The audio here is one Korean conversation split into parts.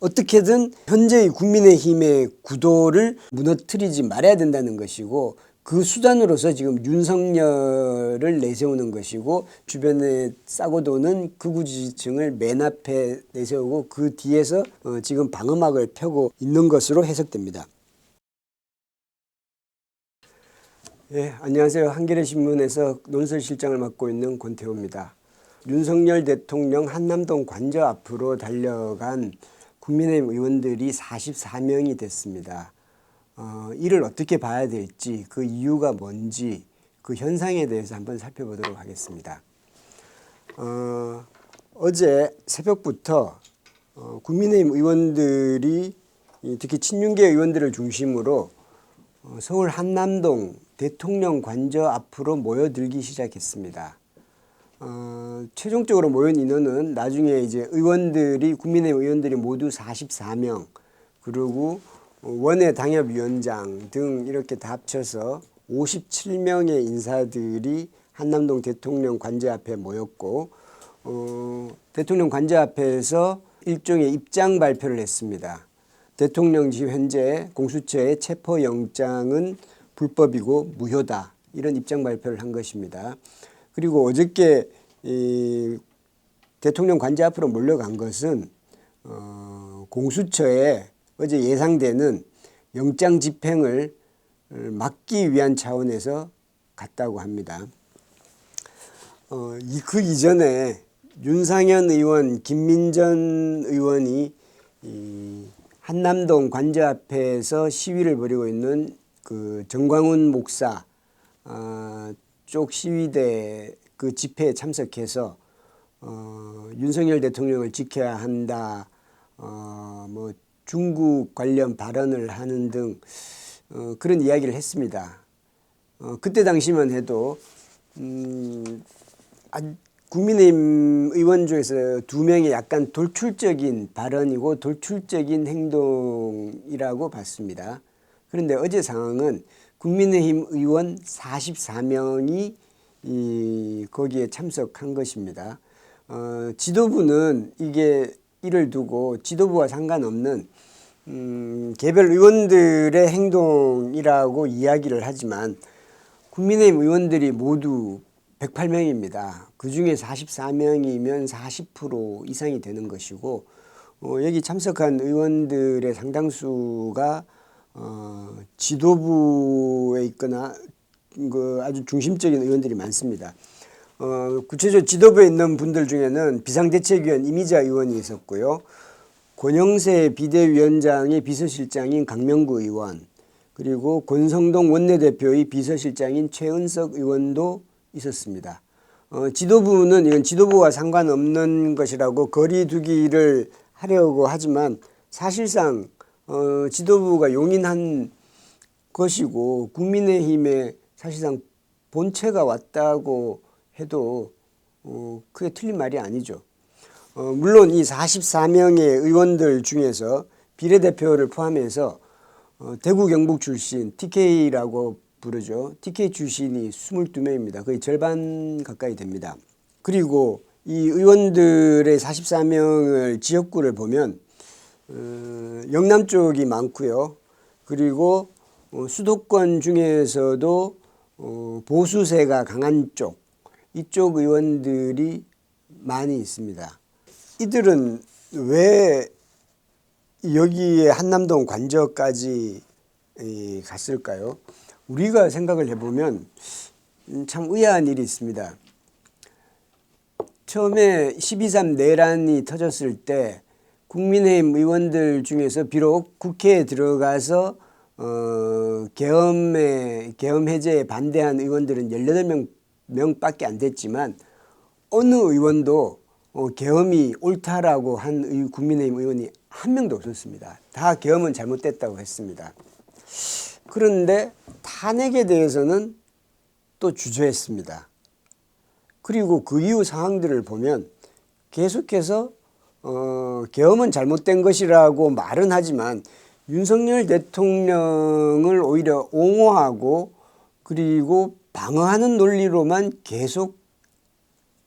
어떻게든 현재의 국민의힘의 구도를 무너뜨리지 말아야 된다는 것이고 그 수단으로서 지금 윤석열을 내세우는 것이고 주변에 싸고 도는 극우 지지층을 맨 앞에 내세우고 그 뒤에서 어, 지금 방어막을 펴고 있는 것으로 해석됩니다. 예, 안녕하세요. 한겨레 신문에서 논설실장을 맡고 있는 권태호입니다. 윤석열 대통령 한남동 관저 앞으로 달려간 국민의힘 의원들이 44명이 됐습니다. 어, 이를 어떻게 봐야 될지 그 이유가 뭔지 그 현상에 대해서 한번 살펴보도록 하겠습니다. 어, 어제 새벽부터 어, 국민의힘 의원들이 이 특히 친윤계 의원들을 중심으로 어, 서울 한남동 대통령 관저 앞으로 모여들기 시작했습니다. 어, 최종적으로 모인 인원은 나중에 이제 의원들이 국민의힘 의원들이 모두 44명 그리고 원외 당협위원장 등 이렇게 다 합쳐서 57명의 인사들이 한남동 대통령 관저 앞에 모였고 어, 대통령 관저 앞에서 일종의 입장 발표를 했습니다. 대통령실 현재 공수처의 체포 영장은 불법이고 무효다 이런 입장 발표를 한 것입니다. 그리고 어저께 이 대통령 관저 앞으로 몰려간 것은 어, 공수처에 어제 예상되는 영장 집행을 막기 위한 차원에서 갔다고 합니다. 어, 이, 그 이전에 윤상현 의원, 김민전 의원이 이 한남동 관저 앞에서 시위를 벌이고 있는 그 정광훈 목사 아, 쪽 시위대 그 집회에 참석해서 어, 윤석열 대통령을 지켜야 한다. 어, 뭐 중국 관련 발언을 하는 등 어, 그런 이야기를 했습니다. 어, 그때 당시만 해도 음, 아, 국민의힘 의원 중에서 두 명의 약간 돌출적인 발언이고 돌출적인 행동이라고 봤습니다. 그런데 어제 상황은 국민의힘 의원 44명이 이 거기에 참석한 것입니다. 어, 지도부는 이게 이를 두고 지도부와 상관없는 음, 개별 의원들의 행동이라고 이야기를 하지만 국민의힘 의원들이 모두 108명입니다. 그 중에 44명이면 40% 이상이 되는 것이고 어, 여기 참석한 의원들의 상당수가 어, 지도부에 있거나 그 아주 중심적인 의원들이 많습니다. 어, 구체적으로 지도부에 있는 분들 중에는 비상대책위원 이미자 의원이 있었고요. 권영세 비대위원장의 비서실장인 강명구 의원, 그리고 권성동 원내대표의 비서실장인 최은석 의원도 있었습니다. 어, 지도부는 이건 지도부와 상관없는 것이라고 거리두기를 하려고 하지만 사실상 어, 지도부가 용인한 것이고 국민의힘에 사실상 본체가 왔다고 해도 어, 그게 틀린 말이 아니죠. 어, 물론 이 44명의 의원들 중에서 비례대표를 포함해서 어, 대구 경북 출신 TK라고 부르죠. TK 출신이 22명입니다. 거의 절반 가까이 됩니다. 그리고 이 의원들의 44명을 지역구를 보면 어, 영남 쪽이 많고요. 그리고 어, 수도권 중에서도 어, 보수세가 강한 쪽 이쪽 의원들이 많이 있습니다. 이들은 왜 여기에 한남동 관저까지 이, 갔을까요? 우리가 생각을 해보면 음, 참 의아한 일이 있습니다. 처음에 12.3 내란이 터졌을 때 국민의힘 의원들 중에서 비록 국회에 들어가서 어, 계엄에 계엄 해제에 반대한 의원들은 18명 명밖에 안 됐지만 어느 의원도 어, 계엄이 옳다라고 한 의, 국민의힘 의원이 한 명도 없었습니다. 다 계엄은 잘못됐다고 했습니다. 그런데 탄핵에 대해서는 또 주저했습니다. 그리고 그 이후 상황들을 보면 계속해서 어, 계엄은 잘못된 것이라고 말은 하지만 윤석열 대통령을 오히려 옹호하고 그리고 방어하는 논리로만 계속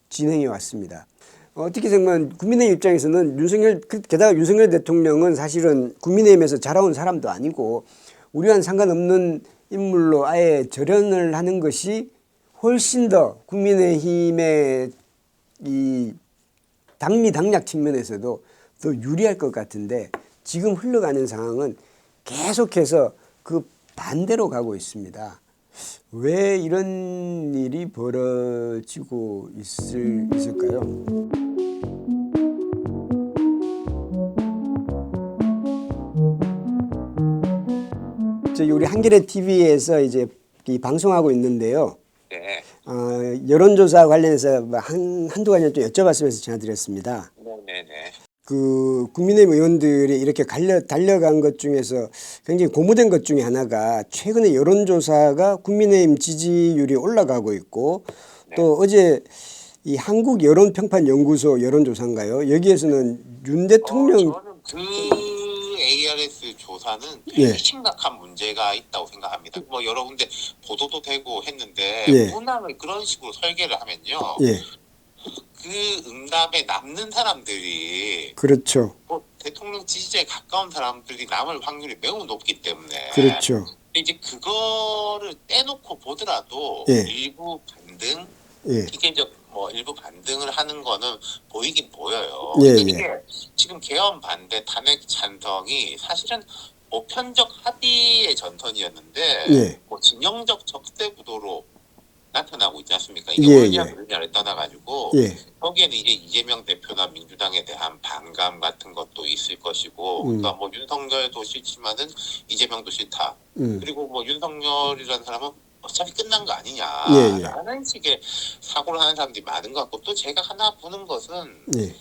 진행해 왔습니다. 어떻게 생각하면 국민의힘 입장에서는 윤석열 그- 게다가 윤석열 대통령은 사실은 국민의힘에서 자라온 사람도 아니고 우리와는 상관없는 인물로 아예 절연을 하는 것이 훨씬 더 국민의힘의 이 당리 당략 측면에서도 더 유리할 것 같은데 지금 흘러가는 상황은 계속해서 그 반대로 가고 있습니다. 왜 이런 일이 벌어지고 있을, 있을까요? 저희 우리 한겨레 TV에서 이제 이 방송하고 있는데요. 네. 어, 여론조사 관련해서 뭐한 한두 가지 좀 여쭤봤으면서 전화드렸습니다. 네네. 그 국민의힘 의원들이 이렇게 갈려, 달려간 것 중에서 굉장히 고무된 것 중에 하나가 최근에 여론조사가 국민의힘 지지율이 올라가고 있고 또 어제 이 한국 여론평판 연구소 여론조사인가요? 여기에서는 윤 대통령 어, 저는 그 ARS 조사는 예. 심각한 문제가 있다고 생각합니다. 뭐 여러 군데 보도도 되고 했는데 예. 문항을 그런 식으로 설계를 하면요. 예 그 응답에 남는 사람들이 그렇죠 뭐 대통령 지지자에 가까운 사람들이 남을 확률이 매우 높기 때문에 그렇죠 이제 그거를 떼놓고 보더라도 예. 일부 반등 예 이게 뭐 일부 반등을 하는 거는 보이긴 보여요. 예, 근데 예. 이게 지금 개헌 반대 탄핵 찬성이 사실은 보편적 합의의 전선이었는데 예. 뭐 진영적 적대 구도로 나타나고 있지 않습니까? 이게 예, 뭐냐 예. 그러냐를 떠나가지고 예. 거기에는 이제 이재명 대표나 민주당에 대한 반감 같은 것도 있을 것이고 음. 그러니까 뭐 윤석열도 싫지만은 이재명도 싫다. 음. 그리고 뭐 윤석열이라는 사람은 어차피 끝난 거 아니냐 예, 예. 식의 사고를 하는 사람들이 많은 것 같고 또 제가 하나 보는 것은 예.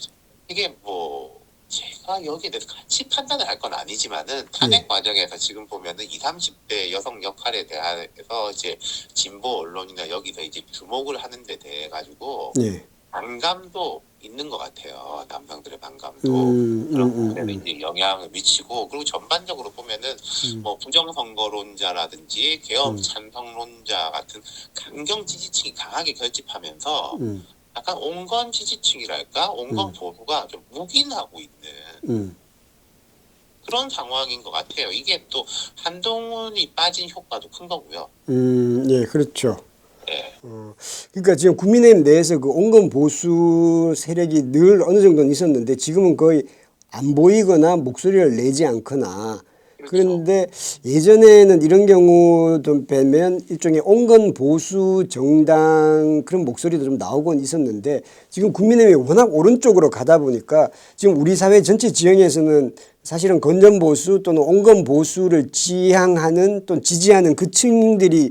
이게 뭐 제가 여기에 대해서 같이 판단을 할 건 아니지만은 탄핵 예. 과정에서 지금 보면은 20, 30대 여성 역할에 대해서 이제 진보 언론이나 여기서 이제 주목을 하는 데 대해 가지고 예. 반감도 있는 것 같아요 남성들의 반감도 음, 그런 음, 음, 부분에 음. 이제 영향을 미치고 그리고 전반적으로 보면은 음. 뭐 부정선거론자라든지 개헌 음. 찬성론자 같은 강경 지지층이 강하게 결집하면서 음, 약간 온건 지지층이랄까 온건 음. 보수가 좀 묵인하고 있는 음. 그런 상황인 것 같아요. 이게 또 한동훈이 빠진 효과도 큰 거고요. 음, 예, 그렇죠. 네. 어, 그러니까 지금 국민의힘 내에서 그 온건 보수 세력이 늘 어느 정도는 있었는데 지금은 거의 안 보이거나 목소리를 내지 않거나 그렇죠. 그런데 예전에는 이런 경우도 뵈면 일종의 온건 보수 정당 그런 목소리도 좀 나오곤 있었는데 지금 국민의힘이 워낙 오른쪽으로 가다 보니까 지금 우리 사회 전체 지형에서는 사실은 건전 보수 또는 온건 보수를 지향하는 또 지지하는 그 층들이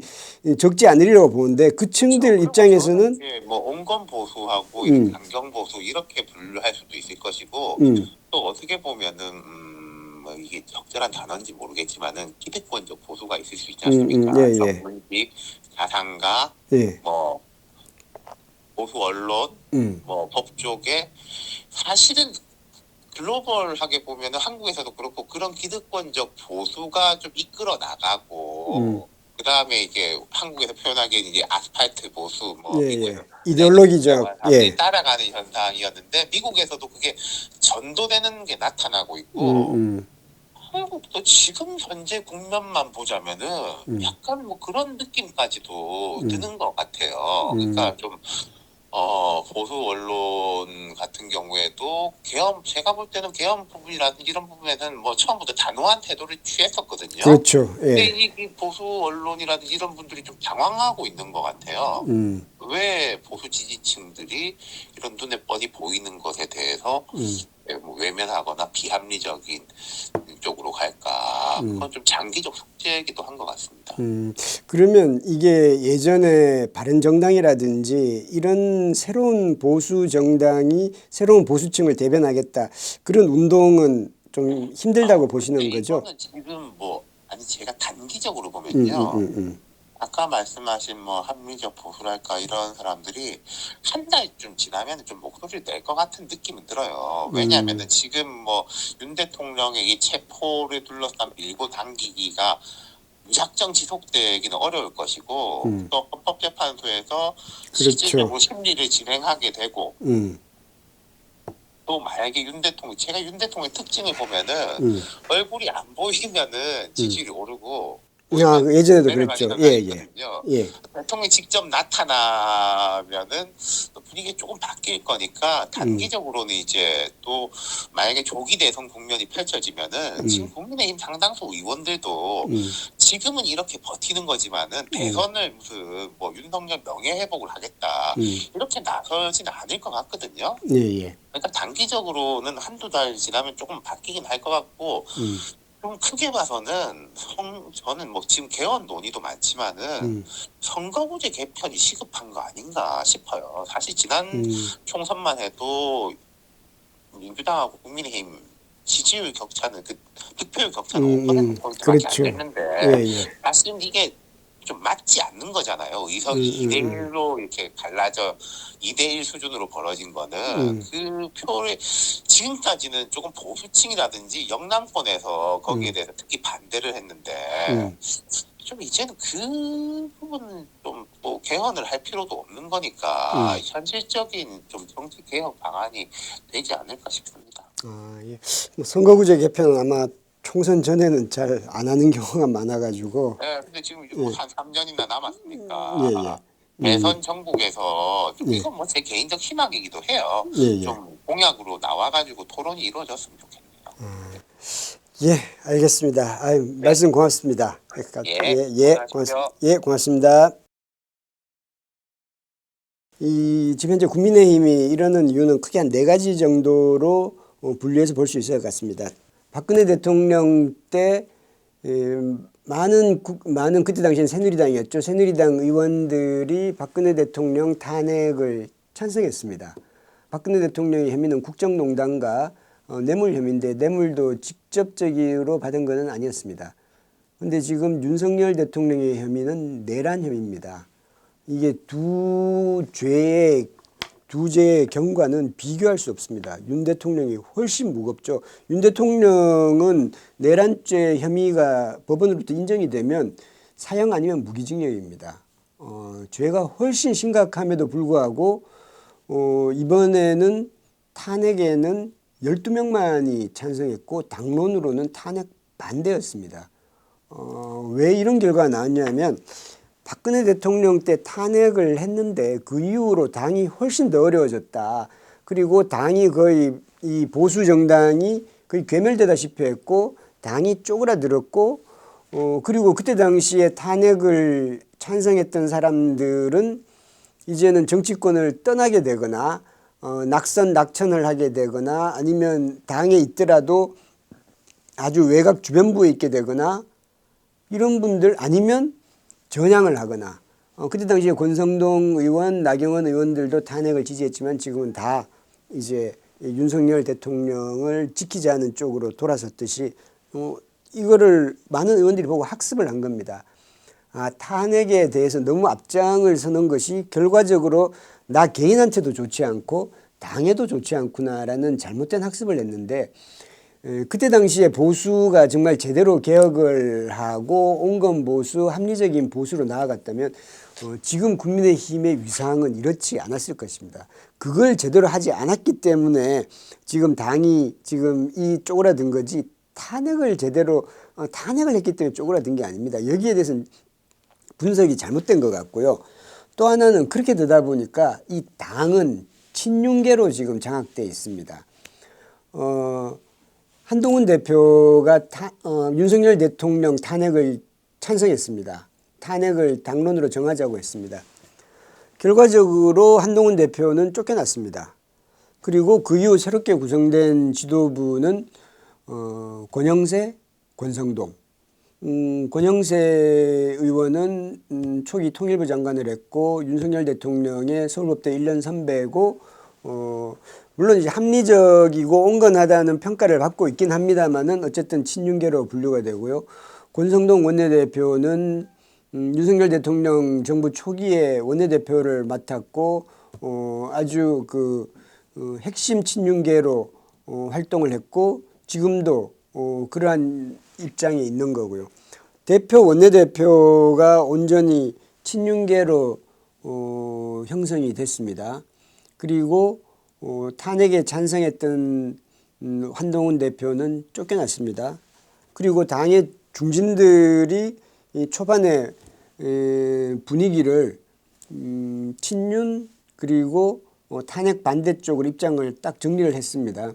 적지 않으리라고 보는데 그 층들 입장에서는 예, 뭐 온건 보수하고 음. 강경 보수 이렇게 분류할 수도 있을 것이고 음, 또 어떻게 보면은 음, 뭐 이게 적절한 단어인지 모르겠지만은 기득권적 보수가 있을 수 있지 않습니까? 음, 음, 예, 예. 자산가, 예, 뭐 보수 언론, 음, 뭐 법조계 사실은 글로벌하게 보면은 한국에서도 그렇고 그런 기득권적 보수가 좀 이끌어 나가고 음. 그 다음에 이제 한국에서 표현하기엔 이제 아스팔트 보수 뭐 예, 예. 사람들이 예. 따라가는 현상이었는데 미국에서도 그게 전도되는 게 나타나고 있고 음, 음, 한국도 지금 현재 국면만 보자면은 음. 약간 뭐 그런 느낌까지도 음. 드는 것 같아요. 음. 그러니까 좀 어, 보수 언론 같은 경우에도 개헌 제가 볼 때는 개헌 부분이라든지 이런 부분에는 뭐 처음부터 단호한 태도를 취했었거든요. 그렇죠, 근데 예, 이, 이 보수 언론이라든지 이런 분들이 좀 당황하고 있는 것 같아요. 음, 왜 보수 지지층들이 이런 눈에 뻔히 보이는 것에 대해서 음. 예, 뭐 외면하거나 비합리적인 쪽으로 갈까? 음. 그건 좀 장기적 숙제이기도 한 것 같습니다. 음, 그러면 이게 예전에 바른정당이라든지 이런 새로운 보수 정당이 새로운 보수층을 대변하겠다 그런 운동은 좀 힘들다고 보시는 근데 거죠? 지금 뭐 아니 제가 단기적으로 음, 보면요. 음, 음, 아까 말씀하신 뭐 합리적 보수랄까 이런 사람들이 한 달쯤 지나면 좀 목소리를 낼 것 같은 느낌은 들어요. 왜냐하면은 음. 지금 뭐 윤 대통령의 이 체포를 둘러싼 밀고 당기기가 무작정 지속되기는 어려울 것이고 음. 또 헌법재판소에서 그렇죠. 실질적으로 심리를 진행하게 되고 음, 또 만약에 윤 대통령 제가 윤 대통령의 특징을 보면은 음. 얼굴이 안 보이면은 지지율이 오르고 아, 그 예전에도 그랬죠. 예, 예. 예. 대통령이 직접 나타나면은 또 분위기 조금 바뀔 거니까 음. 단기적으로는 이제 또 만약에 조기 대선 국면이 펼쳐지면은 음. 지금 국민의힘 상당수 의원들도 음. 지금은 이렇게 버티는 거지만은 대선을 무슨 뭐 윤석열 명예 회복을 하겠다 음. 이렇게 나서지는 않을 것 같거든요. 예, 예. 그러니까 단기적으로는 한두 달 지나면 조금 바뀌긴 할 것 같고 음. 좀 크게 봐서는 성, 저는 뭐 지금 개헌 논의도 많지만은 음. 선거구제 개편이 시급한 거 아닌가 싶어요. 사실 지난 음. 총선만 해도 민주당하고 국민의힘 지지율 격차는 그 득표율 격차는 음, 5% 음. 포인트밖에 그렇죠. 안 됐는데 예, 예. 사실 이게 좀 맞지 않는 거잖아요. 의석이 음, 음, 2대 1로 이렇게 갈라져 2대 1 수준으로 벌어진 거는 음. 그 표를 지금까지는 조금 보수층이라든지 영남권에서 거기에 음. 대해서 특히 반대를 했는데 음. 좀 이제는 그 부분은 좀뭐 개헌을 할 필요도 없는 거니까 음. 현실적인 좀 정치 개혁 방안이 되지 않을까 싶습니다. 아, 예. 뭐 선거구제 개편은 아마 총선 전에는 잘 안 하는 경우가 많아가지고 네, 근데 지금 예. 한 3년이나 남았으니까 예, 예. 대선 정국에서 좀 예. 이건 뭐 제 개인적 희망이기도 해요. 예, 예. 좀 공약으로 나와가지고 토론이 이루어졌으면 좋겠네요. 예, 알겠습니다. 아유, 말씀 고맙습니다. 예, 예, 예. 고맙습니다. 예, 고맙습니다. 이 지금 현재 국민의힘이 이러는 이유는 크게 한 네 가지 정도로 어, 분류해서 볼 수 있을 것 같습니다. 박근혜 대통령 때 에, 많은 국- 많은 그때 당시엔 새누리당이었죠. 새누리당 의원들이 박근혜 대통령 탄핵을 찬성했습니다. 박근혜 대통령의 혐의는 국정농단과 어, 뇌물 혐의인데 뇌물도 직접적으로 받은 것은 아니었습니다. 근데 지금 윤석열 대통령의 혐의는 내란 혐의입니다. 이게 두 죄의 두 죄의 경과는 비교할 수 없습니다. 윤 대통령이 훨씬 무겁죠. 윤 대통령은 내란죄 혐의가 법원으로부터 인정이 되면 사형 아니면 무기징역입니다. 어, 죄가 훨씬 심각함에도 불구하고 어, 이번에는 탄핵에는 12명만이 찬성했고 당론으로는 탄핵 반대였습니다. 어, 왜 이런 결과가 나왔냐면 박근혜 대통령 때 탄핵을 했는데 그 이후로 당이 훨씬 더 어려워졌다. 그리고 당이 거의 이 보수 정당이 거의 괴멸되다시피 했고 당이 쪼그라들었고 어 그리고 그때 당시에 탄핵을 찬성했던 사람들은 이제는 정치권을 떠나게 되거나 어 낙선 낙천을 하게 되거나 아니면 당에 있더라도 아주 외곽 주변부에 있게 되거나 이런 분들 아니면 전향을 하거나 어, 그때 당시에 권성동 의원, 나경원 의원들도 탄핵을 지지했지만 지금은 다 이제 이 윤석열 대통령을 지키자는 쪽으로 돌아섰듯이 어, 이거를 많은 의원들이 보고 학습을 한 겁니다. 아, 탄핵에 대해서 너무 앞장을 서는 것이 결과적으로 나 개인한테도 좋지 않고 당에도 좋지 않구나라는 잘못된 학습을 했는데 에, 그때 당시에 보수가 정말 제대로 개혁을 하고 온건 보수, 합리적인 보수로 나아갔다면 어, 지금 국민의힘의 위상은 이렇지 않았을 것입니다. 그걸 제대로 하지 않았기 때문에 지금 당이 지금 이 쪼그라든 거지 탄핵을 제대로 어, 탄핵을 했기 때문에 쪼그라든 게 아닙니다. 여기에 대해서는 분석이 잘못된 것 같고요. 또 하나는 그렇게 되다 보니까 이 당은 친윤계로 지금 장악돼 있습니다. 어, 한동훈 대표가 타, 어, 윤석열 대통령 탄핵을 찬성했습니다. 탄핵을 당론으로 정하자고 했습니다. 결과적으로 한동훈 대표는 쫓겨났습니다. 그리고 그 이후 새롭게 구성된 지도부는 어, 권영세, 권성동. 음, 권영세 의원은 음, 초기 통일부 장관을 했고 윤석열 대통령의 서울법대 1년 선배고 어, 물론 이제 합리적이고 온건하다는 평가를 받고 있긴 합니다만은 어쨌든 친윤계로 분류가 되고요. 권성동 원내대표는 음, 윤석열 대통령 정부 초기에 원내대표를 맡았고 어, 아주 그 어, 핵심 친윤계로 어, 활동을 했고 지금도 어, 그러한 입장에 있는 거고요. 대표 원내대표가 온전히 친윤계로 어, 형성이 됐습니다. 그리고 어, 탄핵에 찬성했던 음, 한동훈 대표는 쫓겨났습니다. 그리고 당의 중진들이 이 초반에 에, 분위기를 음, 친윤 그리고 어, 탄핵 반대 쪽으로 입장을 딱 정리를 했습니다.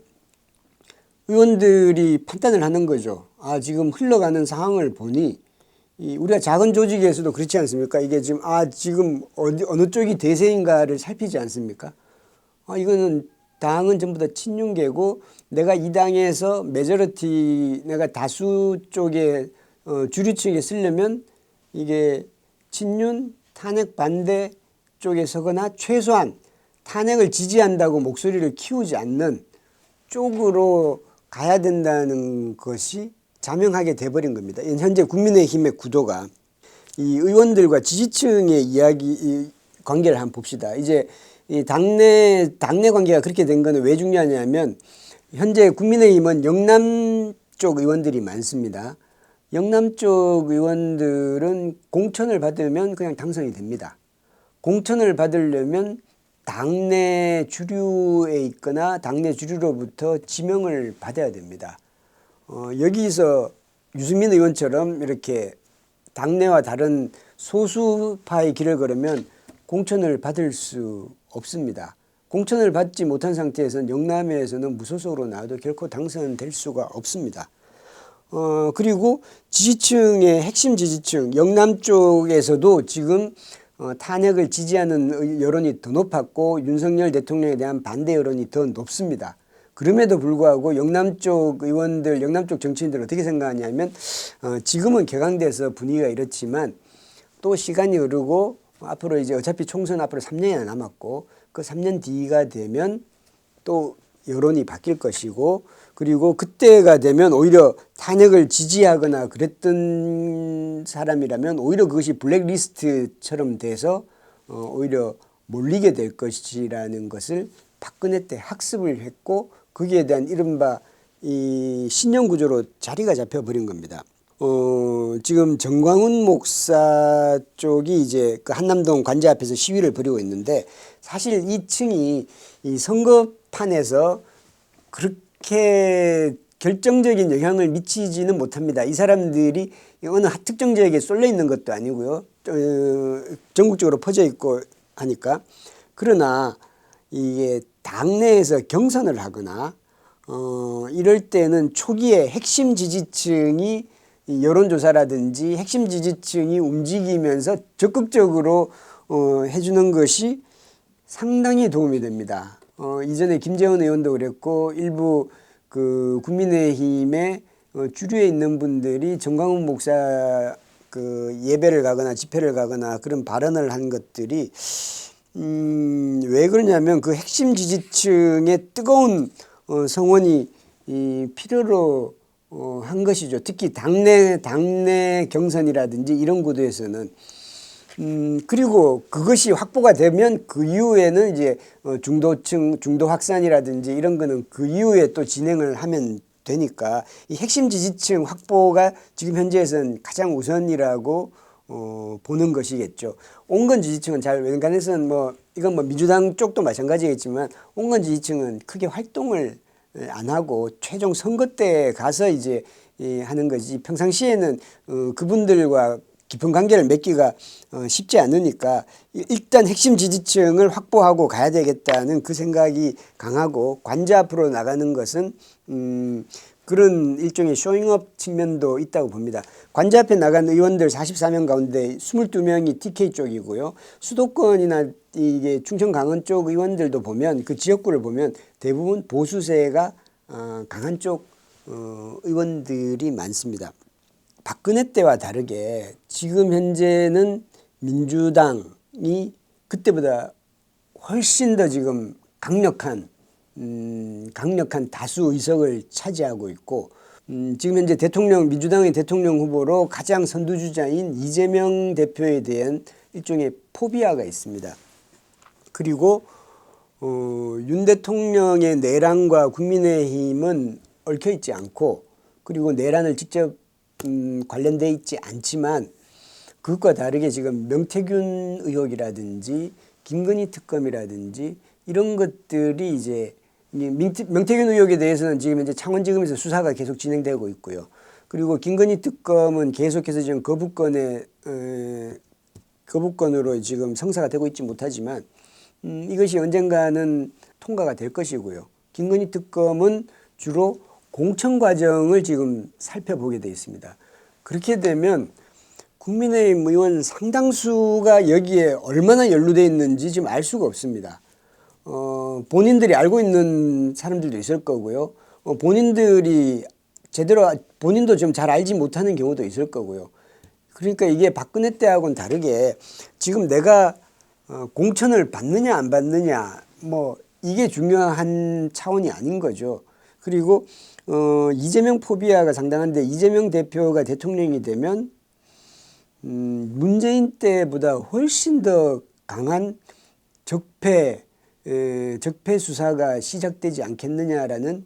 의원들이 판단을 하는 거죠. 아 지금 흘러가는 상황을 보니 이 우리가 작은 조직에서도 그렇지 않습니까? 이게 지금 아 지금 어디 어느 쪽이 대세인가를 살피지 않습니까? 아 이거는 당은 전부 다 친윤계고 내가 이 당에서 메저리티 내가 다수 쪽에 어, 주류층에 쓰려면 이게 친윤 탄핵 반대 쪽에 서거나 최소한 탄핵을 지지한다고 목소리를 키우지 않는 쪽으로 가야 된다는 것이 자명하게 돼버린 겁니다. 현재 국민의힘의 구도가 이 의원들과 지지층의 이야기 이 관계를 한번 봅시다. 이제 이 당내 당내 관계가 그렇게 된 거는 왜 중요하냐면 현재 국민의힘은 영남 쪽 의원들이 많습니다. 영남 쪽 의원들은 공천을 받으면 그냥 당선이 됩니다. 공천을 받으려면 당내 주류에 있거나 당내 주류로부터 지명을 받아야 됩니다. 어, 여기서 유승민 의원처럼 이렇게 당내와 다른 소수파의 길을 걸으면 공천을 받을 수 없습니다. 공천을 받지 못한 상태에서는 영남에서는 무소속으로 나와도 결코 당선될 수가 없습니다. 어, 그리고 지지층의 핵심 지지층, 영남 쪽에서도 지금 어, 탄핵을 지지하는 의- 여론이 더 높았고 윤석열 대통령에 대한 반대 여론이 더 높습니다. 그럼에도 불구하고 영남 쪽 의원들, 영남 쪽 정치인들 어떻게 생각하냐면 어, 지금은 개강돼서 분위기가 이렇지만 또 시간이 흐르고 앞으로 이제 어차피 총선 앞으로 3년이나 남았고 그 3년 뒤가 되면 또 여론이 바뀔 것이고 그리고 그때가 되면 오히려 탄핵을 지지하거나 그랬던 사람이라면 오히려 그것이 블랙리스트처럼 돼서 어, 오히려 몰리게 될 것이라는 것을 박근혜 때 학습을 했고 거기에 대한 이른바 이 신형 구조로 자리가 잡혀 버린 겁니다. 어, 지금 정광훈 목사 쪽이 이제 그 한남동 관제 앞에서 시위를 벌이고 있는데 사실 이 층이 이 선거판에서 그렇게 결정적인 영향을 미치지는 못합니다. 이 사람들이 어느 특정 지역에 쏠려 있는 것도 아니고요. 어, 전국적으로 퍼져 있고 하니까. 그러나 이게 당내에서 경선을 하거나 어, 이럴 때는 초기에 핵심 지지층이 이 여론조사라든지 핵심 지지층이 움직이면서 적극적으로 어, 해주는 것이 상당히 도움이 됩니다. 어, 이전에 김재원 의원도 그랬고 일부 그 국민의힘의 어, 주류에 있는 분들이 정광훈 목사 그 예배를 가거나 집회를 가거나 그런 발언을 한 것들이 음, 왜 그러냐면 그 핵심 지지층의 뜨거운 어, 성원이 이 필요로 어, 한 것이죠. 특히 당내 당내 경선이라든지 이런 구도에서는 음, 그리고 그것이 확보가 되면 그 이후에는 이제 어, 중도층, 중도 확산이라든지 이런 거는 그 이후에 또 진행을 하면 되니까 이 핵심 지지층 확보가 지금 현재에서는 가장 우선이라고 어, 보는 것이겠죠. 온건 지지층은 잘 외관에서는 뭐 이건 뭐 민주당 쪽도 마찬가지겠지만 온건 지지층은 크게 활동을 안 하고 최종 선거 때 가서 이제 이 하는 거지. 평상시에는 어, 그분들과 깊은 관계를 맺기가 어, 쉽지 않으니까 이- 일단 핵심 지지층을 확보하고 가야 되겠다는 그 생각이 강하고 관자 앞으로 나가는 것은 음, 그런 일종의 쇼잉업 측면도 있다고 봅니다. 관자 앞에 나간 의원들 44명 가운데 22명이 TK 쪽이고요. 수도권이나 이게 충청 강원 쪽 의원들도 보면 그 지역구를 보면 대부분 보수세가 어, 강한 쪽 어, 의원들이 많습니다. 박근혜 때와 다르게 지금 현재는 민주당이 그때보다 훨씬 더 지금 강력한 음, 강력한 다수 의석을 차지하고 있고 음, 지금 현재 대통령 민주당의 대통령 후보로 가장 선두주자인 이재명 대표에 대한 일종의 포비아가 있습니다. 그리고 어, 윤 대통령의 내란과 국민의힘은 얽혀 있지 않고 그리고 내란을 직접 음, 관련돼 있지 않지만 그것과 다르게 지금 명태균 의혹이라든지 김건희 특검이라든지 이런 것들이 이제 명태균 의혹에 대해서는 지금 현재 창원지검에서 수사가 계속 진행되고 있고요. 그리고 김건희 특검은 계속해서 지금 거부권에 에, 거부권으로 지금 성사가 되고 있지 못하지만 음, 이것이 언젠가는 통과가 될 것이고요. 김건희 특검은 주로 공천 과정을 지금 살펴보게 돼 있습니다. 그렇게 되면 국민의힘 의원 상당수가 여기에 얼마나 연루돼 있는지 지금 알 수가 없습니다. 어, 본인들이 알고 있는 사람들도 있을 거고요. 어, 본인들이 제대로 아- 본인도 좀 잘 알지 못하는 경우도 있을 거고요. 그러니까 이게 박근혜 때하고는 다르게 지금 내가 어, 공천을 받느냐 안 받느냐 뭐 이게 중요한 차원이 아닌 거죠. 그리고 어, 이재명 포비아가 상당한데 이재명 대표가 대통령이 되면 음, 문재인 때보다 훨씬 더 강한 적폐 에, 적폐 수사가 시작되지 않겠느냐라는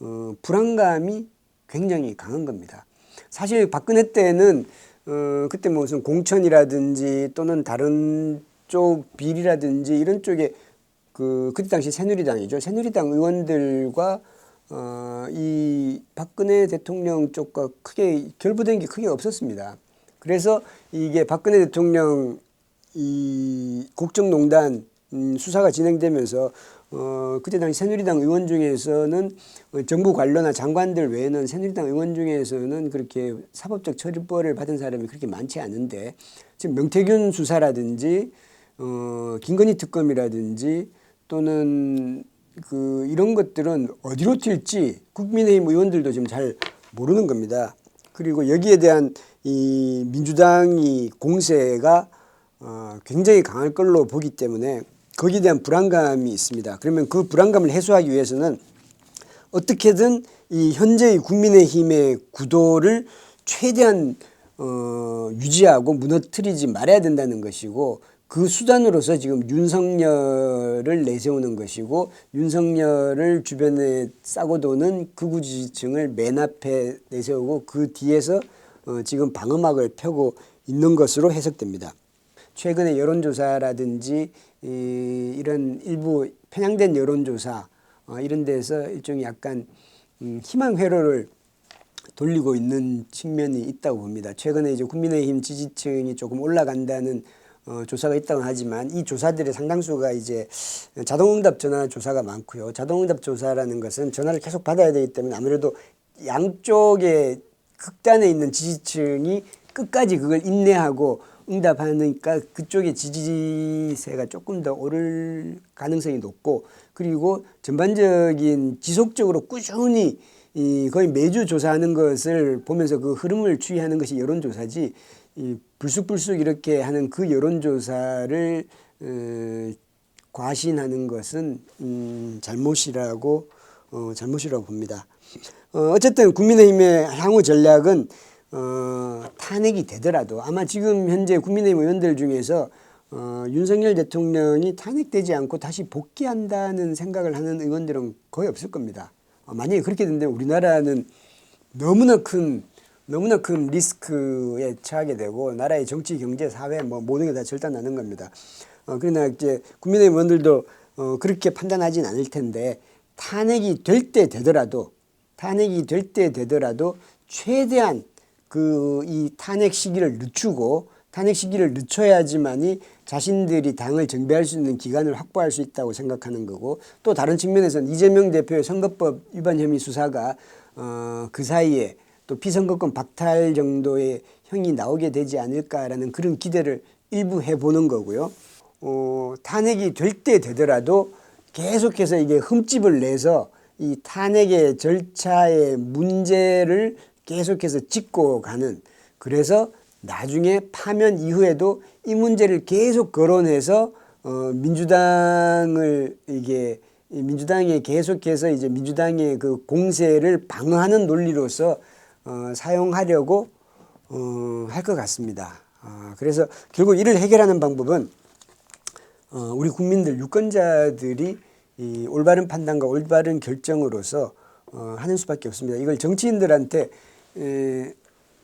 어, 불안감이 굉장히 강한 겁니다. 사실 박근혜 때는 어, 그때 무슨 공천이라든지 또는 다른 쪽 비리라든지 이런 쪽에 그 그때 당시 새누리당이죠. 새누리당 의원들과 어, 이 박근혜 대통령 쪽과 크게 결부된 게 크게 없었습니다. 그래서 이게 박근혜 대통령 이 국정농단 음, 수사가 진행되면서 어, 그때 당시 새누리당 의원 중에서는 어, 정부 관료나 장관들 외에는 새누리당 의원 중에서는 그렇게 사법적 처리벌을 받은 사람이 그렇게 많지 않은데 지금 명태균 수사라든지 어, 김건희 특검이라든지 또는 그 이런 것들은 어디로 튈지 국민의힘 의원들도 지금 잘 모르는 겁니다. 그리고 여기에 대한 이 민주당이 공세가 어, 굉장히 강할 걸로 보기 때문에 거기에 대한 불안감이 있습니다. 그러면 그 불안감을 해소하기 위해서는 어떻게든 이 현재의 국민의힘의 구도를 최대한 어, 유지하고 무너뜨리지 말아야 된다는 것이고 그 수단으로서 지금 윤석열을 내세우는 것이고 윤석열을 주변에 싸고 도는 극우 지지층을 맨 앞에 내세우고 그 뒤에서 어, 지금 방어막을 펴고 있는 것으로 해석됩니다. 최근에 여론조사라든지 이, 이런 일부 편향된 여론조사 어, 이런 데서 일종의 약간 음, 희망 회로를 돌리고 있는 측면이 있다고 봅니다. 최근에 이제 국민의힘 지지층이 조금 올라간다는 어, 조사가 있다고 하지만 이 조사들의 상당수가 이제 자동응답 전화 조사가 많고요. 자동응답 조사라는 것은 전화를 계속 받아야 되기 때문에 아무래도 양쪽에 극단에 있는 지지층이 끝까지 그걸 인내하고 응답하니까 그쪽의 지지세가 조금 더 오를 가능성이 높고 그리고 전반적인 지속적으로 꾸준히 이 거의 매주 조사하는 것을 보면서 그 흐름을 추이하는 것이 여론조사지 이 불쑥불쑥 이렇게 하는 그 여론조사를 어, 과신하는 것은 음, 잘못이라고 어, 잘못이라고 봅니다. 어, 어쨌든 국민의힘의 향후 전략은 어, 탄핵이 되더라도 아마 지금 현재 국민의힘 의원들 중에서 어, 윤석열 대통령이 탄핵되지 않고 다시 복귀한다는 생각을 하는 의원들은 거의 없을 겁니다. 어, 만약에 그렇게 된다면 우리나라는 너무나 큰 너무나 큰 리스크에 처하게 되고 나라의 정치, 경제, 사회 뭐 모든 게 다 절단나는 겁니다. 어, 그러나 이제 국민의힘 의원들도 어, 그렇게 판단하진 않을 텐데 탄핵이 될 때 되더라도 탄핵이 될 때 되더라도 최대한 그 이 탄핵 시기를 늦추고 탄핵 시기를 늦춰야지만이 자신들이 당을 정비할 수 있는 기간을 확보할 수 있다고 생각하는 거고 또 다른 측면에서는 이재명 대표의 선거법 위반 혐의 수사가 어, 그 사이에 또 피선거권 박탈 정도의 형이 나오게 되지 않을까라는 그런 기대를 일부 해보는 거고요. 어, 탄핵이 될 때 되더라도 계속해서 이게 흠집을 내서 이 탄핵의 절차의 문제를 계속해서 짚고 가는 그래서 나중에 파면 이후에도 이 문제를 계속 거론해서 어, 민주당을 이게 이 민주당에 계속해서 이제 민주당의 그 공세를 방어하는 논리로서 어, 사용하려고 어, 할 것 같습니다. 아, 그래서 결국 이를 해결하는 방법은 어, 우리 국민들 유권자들이 이 올바른 판단과 올바른 결정으로서 어, 하는 수밖에 없습니다. 이걸 정치인들한테 에,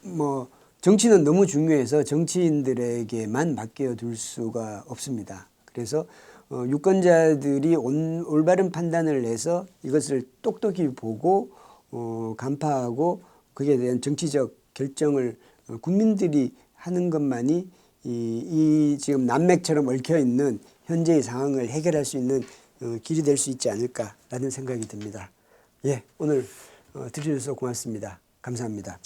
뭐 정치는 너무 중요해서 정치인들에게만 맡겨둘 수가 없습니다. 그래서 어, 유권자들이 온, 올바른 판단을 해서 이것을 똑똑히 보고 어, 간파하고 그에 대한 정치적 결정을 어, 국민들이 하는 것만이 이, 이 지금 난맥처럼 얽혀 있는 현재의 상황을 해결할 수 있는 어, 길이 될 수 있지 않을까라는 생각이 듭니다. 예, 오늘 어, 들으셔서 고맙습니다. 감사합니다.